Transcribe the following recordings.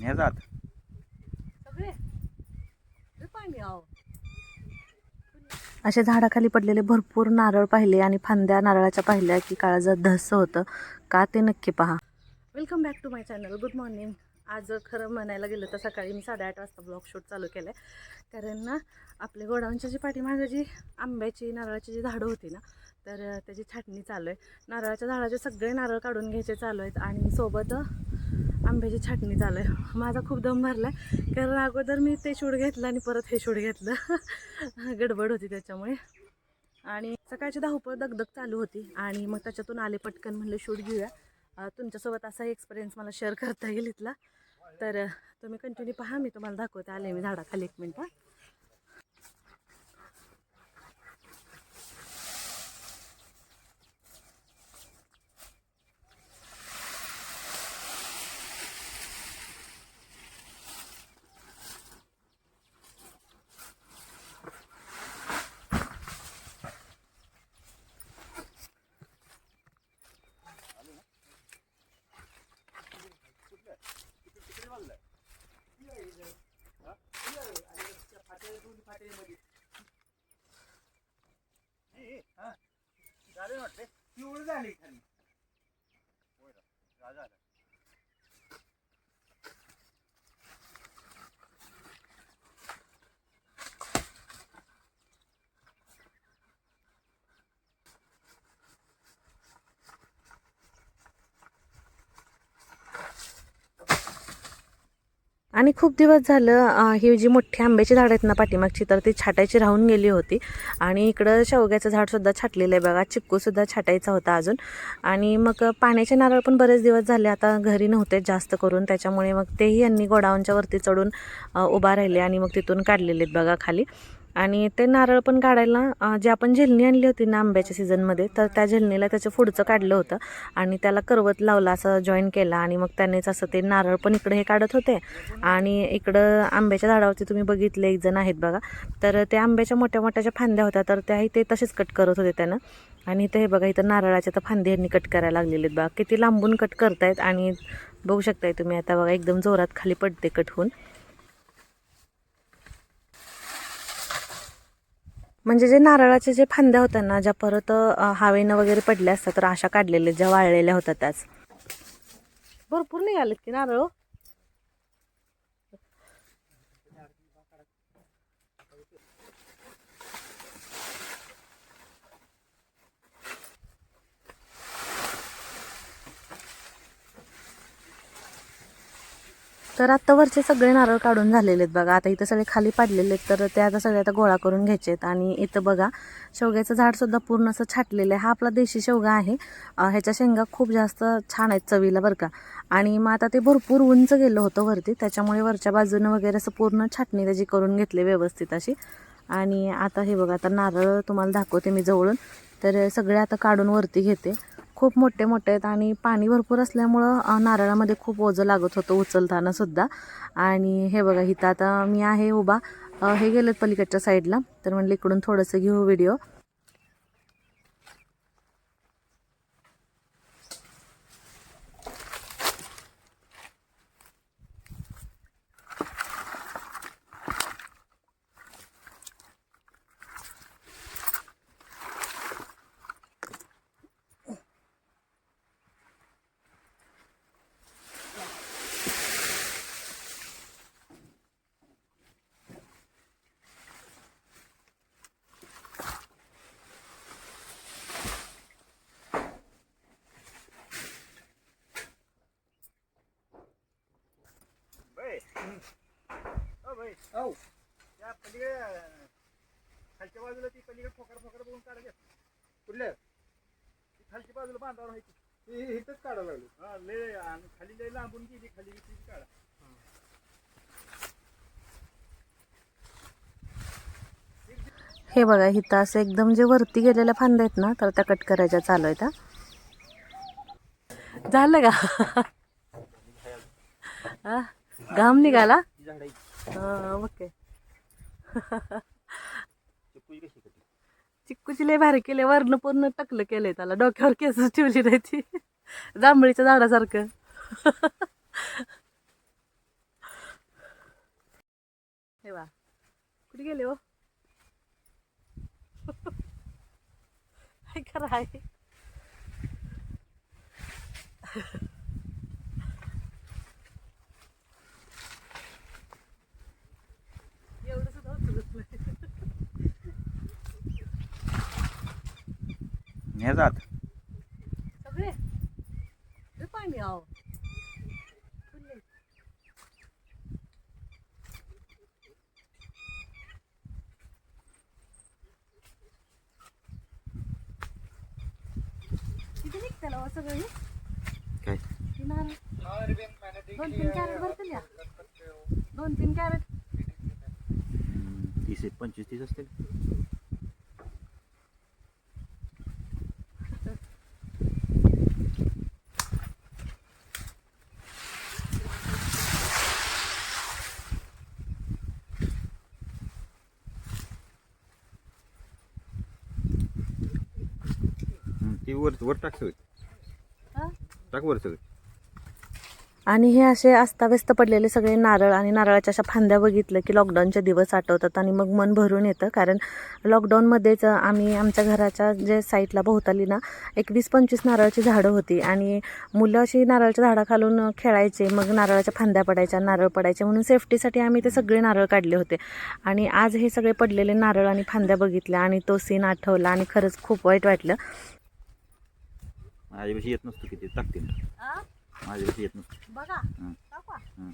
जात. सगळे? लय पाणी आहो. असे झाडाखाली पडलेले भरपूर नारळ पाहिले आणि फांद्या नारळाच्या पाहिल्या की काळजात धस्स होतं. का ते नक्की पहा. Welcome back to my channel good morning आज खरं म्हणायला गेलं तर सकाळी मी साडेआठ वाजता ब्लॉग शूट चालू केलं आहे कारण ना आपल्या गोडाऊनच्या जी पाठीमागं जी आंब्याची नारळाची जी झाडं होती ना तर त्याची छाटणी चालू आहे. नारळाच्या झाडाचे सगळे नारळ काढून घ्यायचे चालू आहेत आणि सोबत आंब्याची छाटणी चालू आहे माझा खूप दम भरला आहे कारण अगोदर मी ते शूट घेतलं आणि परत हे शूट घेतलं. गडबड होती त्याच्यामुळे. आणि सकाळची धावपळ दगदग चालू होती. आणि मग त्याच्यातून आले पटकन म्हणले शूट घेऊया. तुमच्यासोबत असा एक्सपिरियन्स मला शेअर करता येईल इथला. तर तुम्ही कंटिन्यू पहा. मी तुम्हाला दाखवते. आले मी झाडाखाली एक मिनटं पिवळी झाली खाली. राजा ना, आणि खूप दिवस झालं ही जी मोठी आंब्याची झाड आहेत ना पाठीमागची तर ती छाटायची राहून गेली होती. आणि इकडं शेवग्याचं झाडसुद्धा छाटलेलं आहे बघा. चिक्कूसुद्धा छाटायचा होता अजून. आणि मग पाण्याचे नारळ पण बरेच दिवस झाले. आता घरी नव्हते जास्त करून. त्याच्यामुळे मग तेही यांनी गोडाऊनच्या वरती चढून उभा राहिले आणि मग तिथून काढलेले आहेत बघा खाली. आणि ते नारळ पण काढायला जे आपण झेलणी आणली होती ना आंब्याच्या सीझनमध्ये तर त्या झेलणीला त्याचं पुढचं काढलं होतं. आणि त्याला करवत लावला असं जॉईन केला. आणि मग त्यानेच असं ते नारळ पण इकडे हे काढत होते. आणि इकडं आंब्याच्या झाडावरती तुम्ही बघितले एक जण आहेत बघा. तर त्या आंब्याच्या मोठ्या मोठ्या ज्या फांद्या होत्या तर त्याही ते तसेच कट करत होते त्यानं. आणि इथं हे बघा इथं नारळाच्या तर फांदी ह्यांनी कट करायला लागलेले आहेत बघा. किती लांबून कट करतायत आणि बघू शकताय तुम्ही आता बघा एकदम जोरात खाली पडते कट होऊन. म्हणजे जे नारळाच्या जे फांद्या होत्या ना ज्या परत हवेनं वगैरे पडल्या असतात तर अशा काढलेल्या ज्या वाळलेल्या होत्या त्याच. भरपूर निघालेत की नारळ हो. तर आता वरचे सगळे नारळ काढून झालेले आहेत बघा. आता इथं सगळे खाली पाडलेले आहेत तर ते आता सगळे आता गोळा करून घ्यायचे आहेत आणि इथं बघा शेवग्याचं झाड सुद्धा पूर्ण असं छाटलेलं आहे. हा आपला देशी शेवगा आहे. ह्याच्या शेंगा खूप जास्त छान आहेत चवीला बरं का. आणि मग आता ते भरपूर उंच गेलं होतं वरती. त्याच्यामुळे वरच्या बाजूनं वगैरे असं पूर्ण छाटणी त्याची करून घेतली व्यवस्थित अशी. आणि आता हे बघा आता नारळ तुम्हाला दाखवते मी जवळून. तर सगळे आता काढून वरती घेते. खूप मोठे मोठे आहेत आणि पाणी भरपूर असल्यामुळं नारळामध्ये खूप ओझं लागत होतं उचलताना सुद्धा. आणि हे बघा इथं आता मी आहे उभा. हे गेलेत पलीकडच्या साईडला. तर म्हणलं इकडून थोडंसं घेऊ व्हिडिओ. त्या पलीकडे अं, खालच्या बाजूला ती पलीकडे फोकार फोकार बघून काढायचे कुठल्या? ती खालच्या बाजूला बांधावर आहे ती. इथंच काढायला लागली. हा लय आणि खाली लय लांबून गेली खाली ती काढा. हे बघा इथं असं एकदम जे वरती गेलेल्या फांद्या आहेत ना तर त्या कट करायच्या चालू आहेत हा. झालं का? हा? घाम निघाला? हा, ओके चिक्कूची लय भारी केले वर्ण पूर्ण टकलं केलंय त्याला डोक्यावर केस ठेवली नाही ती जांभळीच्या झाडासारखं वा कुठे गेले हो काय करा आहे एवढं सुद्धा उचलत नाही जात. सगळे? पाणी आहो. किती निघतं हो सगळं. काय? नारळ दोन तीन कॅरेट भरतील या. दोन तीन कॅरेट. तीस एक पंचवीस तीस असतील. ती वर वर टाक सगळी. टाक वर सगळी. आणि हे असे अस्ताव्यस्त पडलेले सगळे नारळ आणि नारळाच्या अशा फांद्या बघितलं की लॉकडाऊनचे दिवस आठवतात आणि मग मन भरून येतं. कारण लॉकडाऊनमध्येच आम्ही आमच्या घराच्या जे साईडला भोवताली ना एक वीस पंचवीस नारळाची झाडं होती. आणि मुलं अशी नारळाच्या झाडाखालून खेळायचे मग नारळाच्या फांद्या पडायच्या नारळ पडायचे. म्हणून सेफ्टीसाठी आम्ही ते सगळे नारळ काढले होते. आणि आज हे सगळे पडलेले नारळ आणि फांद्या बघितल्या आणि तो सीन आठवला आणि खरंच खूप वाईट वाटलं. माझ्यापाशी येत नसतो किती टाकते आ? माझ्यापाशी येत नसतो. बघा. हं. हं.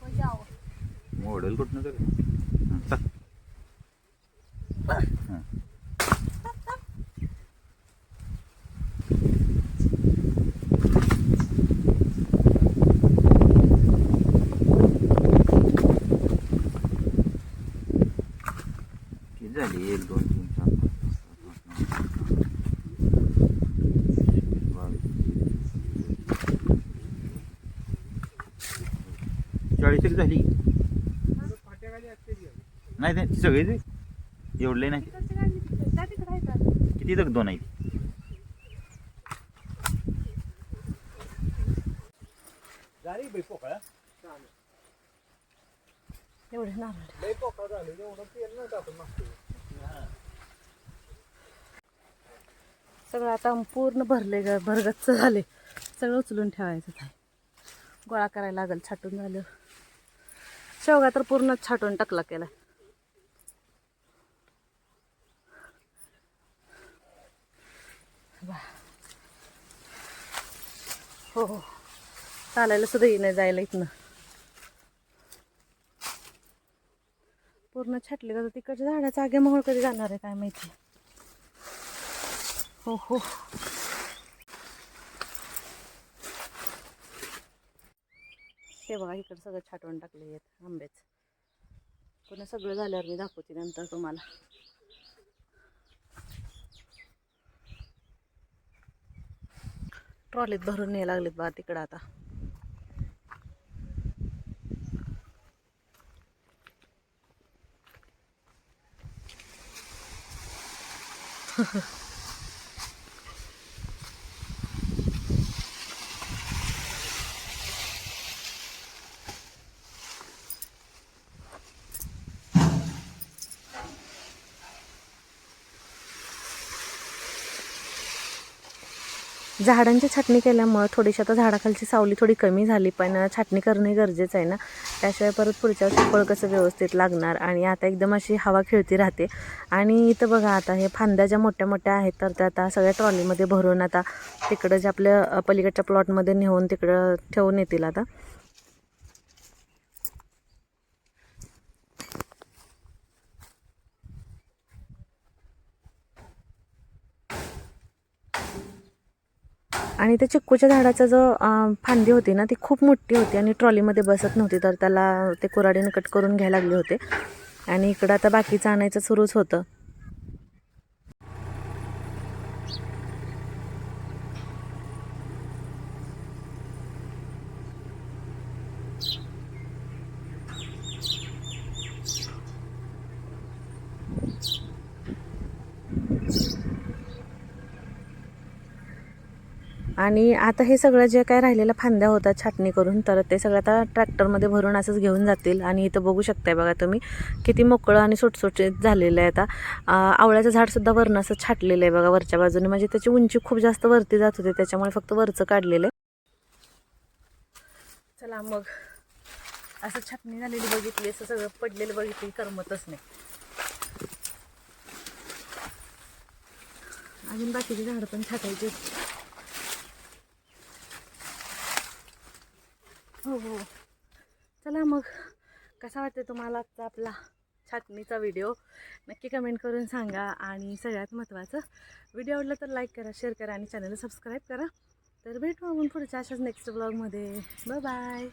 हो जाओ मॉडेल कुठनं तर. हं, टाक. हं. किती झाली एक दोन तीन? चाळीस एक झाली. नाही नाही सगळे एवढले नाही. किती तक दोन आहेत? एवढे नारळ. सगळं आता पूर्ण भरले ग भरगच्च झाले. सगळं उचलून ठेवायचं आहे. गोळा करायला लागेल छाटून झालं. शेवगा तर पूर्णच छाटून टाकला केला हो हो. चालायला सुद्धा येईन जायला इथनं. पूर्ण छाटले का तिकडच्या झाडाचा आगे मोहळ कधी जाणार आहे काय माहिती. हो हो. हे बघा इकडं सगळं छाटून टाकले आहेत आंबेच. पुन्हा सगळं झाल्यावर मी दाखवते नंतर तुम्हाला. ट्रॉलीत भरून न्याय लागलेत बा तिकडं आता. झाडांची छाटणी केल्यामुळं थोडीशी आता झाडाखालची सावली थोडी कमी झाली पण छाटणी करणे गरजेचं आहे ना. त्याशिवाय परत पुढच्या वर्षी फळ कसं व्यवस्थित लागणार आणि आता एकदम अशी हवा खेळती राहते. आणि इथं बघा आता हे फांद्या ज्या मोठ्या मोठ्या आहेत तर त्या आता सगळ्या ट्रॉलीमध्ये भरून आता तिकडं जे आपल्या पलीकडच्या प्लॉटमध्ये नेऊन तिकडं ठेवून येतील आता. आणि त्या चिक्कूच्या झाडाचा जो फांदी होती ना ती खूप मोठी होती आणि ट्रॉलीमध्ये बसत नव्हती तर त्याला ते कुऱ्हाडीने कट करून घ्यायला लागले होते. आणि इकडं आता बाकीचं आणायचं सुरूच होतं. आणि आता हे सगळं जे काय राहिलेल्या फांद्या होतात छाटणी करून तर ते सगळं आता ट्रॅक्टरमध्ये भरून असंच घेऊन जातील. आणि इथं बघू शकताय बघा तुम्ही किती मोकळं आणि सुटसुटीत झालेलं आहे आता. आवळ्याचं झाडसुद्धा वरनं असं छाटलेलं आहे बघा वरच्या बाजूने. म्हणजे त्याची उंची खूप जास्त वरती जात होते त्याच्यामुळे फक्त वरचं काढलेलं आहे. चला मग असं छाटणी झालेली बघितली असं सगळं पडलेलं बघितली करमतच नाही. अजून बाकीची झाडं पण छाटायची हो हो. चला मग. कसा वाटते तुम्हाला आजचा आपला छाटणीचा व्हिडिओ नक्की कमेंट करून सांगा. आणि सगळ्यात महत्त्वाचं व्हिडिओ आवडला तर लाईक करा शेअर करा आणि चॅनलला सबस्क्राईब करा. तर भेटू आपण पुढच्या अशाच नेक्स्ट ब्लॉगमध्ये बाय बाय